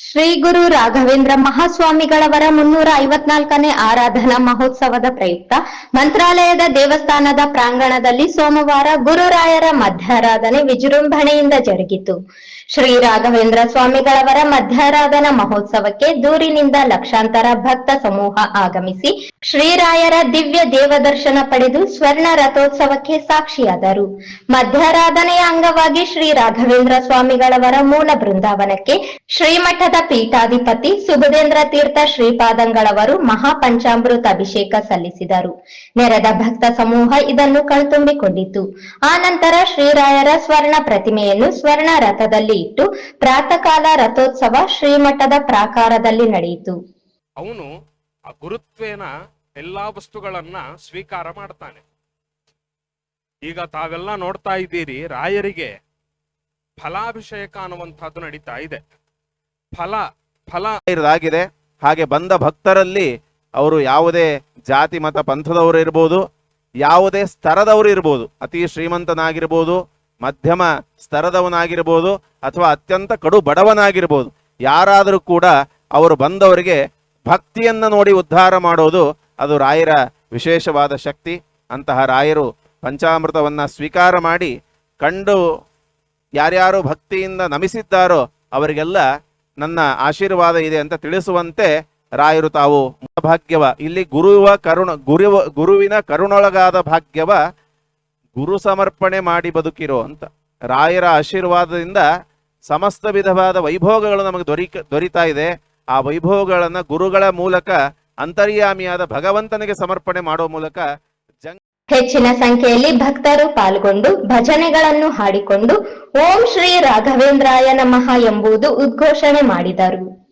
ಶ್ರೀ ಗುರು ರಾಘವೇಂದ್ರ ಮಹಾಸ್ವಾಮಿಗಳವರ ಮುನ್ನೂರ ಐವತ್ನಾಲ್ಕನೇ ಆರಾಧನಾ ಮಹೋತ್ಸವದ ಪ್ರಯುಕ್ತ ಮಂತ್ರಾಲಯದ ದೇವಸ್ಥಾನದ ಪ್ರಾಂಗಣದಲ್ಲಿ ಸೋಮವಾರ ಗುರುರಾಯರ ಮಧ್ಯಾರಾಧನೆ ವಿಜೃಂಭಣೆಯಿಂದ ಜರುಗಿತು. ಶ್ರೀ ರಾಘವೇಂದ್ರ ಸ್ವಾಮಿಗಳವರ ಮಧ್ಯಾರಾಧನಾ ಮಹೋತ್ಸವಕ್ಕೆ ದೂರಿನಿಂದ ಲಕ್ಷಾಂತರ ಭಕ್ತ ಸಮೂಹ ಆಗಮಿಸಿ ಶ್ರೀರಾಯರ ದಿವ್ಯ ದೇವದರ್ಶನ ಪಡೆದು ಸ್ವರ್ಣ ರಥೋತ್ಸವಕ್ಕೆ ಸಾಕ್ಷಿಯಾದರು. ಮಧ್ಯಾರಾಧನೆಯ ಅಂಗವಾಗಿ ಶ್ರೀ ರಾಘವೇಂದ್ರ ಸ್ವಾಮಿಗಳವರ ಮೂಲ ಬೃಂದಾವನಕ್ಕೆ ಶ್ರೀಮಠದ ಪೀಠಾಧಿಪತಿ ಸುಬುಧೇಂದ್ರ ತೀರ್ಥ ಶ್ರೀಪಾದಂಗಳವರು ಮಹಾಪಂಚಾಮೃತ ಅಭಿಷೇಕ ಸಲ್ಲಿಸಿದರು. ನೆರೆದ ಭಕ್ತ ಸಮೂಹ ಇದನ್ನು ಕಣ್ತುಂಬಿಕೊಂಡಿತು ಆ ನಂತರ ಶ್ರೀರಾಯರ ಸ್ವರ್ಣ ಪ್ರತಿಮೆಯನ್ನು ಸ್ವರ್ಣ ರಥದಲ್ಲಿ ಇಟ್ಟು ಪ್ರಾತಃಕಾಲ ರಥೋತ್ಸವ ಶ್ರೀಮಠದ ಪ್ರಾಕಾರದಲ್ಲಿ ನಡೆಯಿತು. ಅವನು ಗುರುತ್ವೇನ ಎಲ್ಲಾ ವಸ್ತುಗಳನ್ನ ಸ್ವೀಕಾರ ಮಾಡ್ತಾನೆ. ಈಗ ತಾವೆಲ್ಲ ನೋಡ್ತಾ ಇದ್ದೀರಿ, ರಾಯರಿಗೆ ಫಲಾಭಿಷೇಕ ಅನ್ನುವಂಥದ್ದು ನಡೀತಾ ಇದೆ. ಫಲ ಫಲ ಇದಾಗಿದೆ ಹಾಗೆ ಬಂದ ಭಕ್ತರಲ್ಲಿ ಅವರು ಯಾವುದೇ ಜಾತಿ, ಮತ, ಪಂಥದವರು ಇರ್ಬೋದು, ಯಾವುದೇ ಸ್ತರದವರು ಇರ್ಬೋದು, ಅತಿ ಶ್ರೀಮಂತನಾಗಿರ್ಬೋದು, ಮಧ್ಯಮ ಸ್ತರದವನಾಗಿರ್ಬೋದು ಅಥವಾ ಅತ್ಯಂತ ಕಡು ಬಡವನಾಗಿರ್ಬೋದು, ಯಾರಾದರೂ ಕೂಡ ಅವರು ಬಂದವರಿಗೆ ಭಕ್ತಿಯನ್ನ ನೋಡಿ ಉದ್ಧಾರ ಮಾಡೋದು ಅದು ರಾಯರ ವಿಶೇಷವಾದ ಶಕ್ತಿ. ಅಂತಹ ರಾಯರು ಪಂಚಾಮೃತವನ್ನ ಸ್ವೀಕಾರ ಮಾಡಿ ಕಂಡು ಯಾರ್ಯಾರು ಭಕ್ತಿಯಿಂದ ನಮಿಸಿದ್ದಾರೋ ಅವರಿಗೆಲ್ಲ ನನ್ನ ಆಶೀರ್ವಾದ ಇದೆ ಅಂತ ತಿಳಿಸುವಂತೆ ರಾಯರು ತಾವು ಭಾಗ್ಯವ ಇಲ್ಲಿ ಗುರುವ ಕರುಣ, ಗುರುವ, ಗುರುವಿನ ಕರುಣೊಳಗಾದ ಭಾಗ್ಯವ ಗುರು ಸಮರ್ಪಣೆ ಮಾಡಿ ಬದುಕಿರೋ ಅಂತ. ರಾಯರ ಆಶೀರ್ವಾದದಿಂದ ಸಮಸ್ತ ವಿಧವಾದ ವೈಭೋಗಗಳು ನಮಗೆ ದೊರಿಕ, ದೊರಿತಾ ಇದೆ. ಆ ವೈಭವಗಳನ್ನು ಗುರುಗಳ ಮೂಲಕ, ಅಂತರ್ಯಾಮಿಯಾದ ಭಗವಂತನಿಗೆ ಸಮರ್ಪಣೆ ಮಾಡೋ ಮೂಲಕ ಹೆಚ್ಚಿನ ಸಂಖ್ಯೆಯಲ್ಲಿ ಭಕ್ತರು ಪಾಲ್ಗೊಂಡು ಭಜನೆಗಳನ್ನು ಹಾಡಿಕೊಂಡು ಓಂ ಶ್ರೀ ರಾಘವೇಂದ್ರಾಯ ನಮಃ ಎಂಬುದು ಉದ್ಘೋಷಣೆ ಮಾಡಿದರು.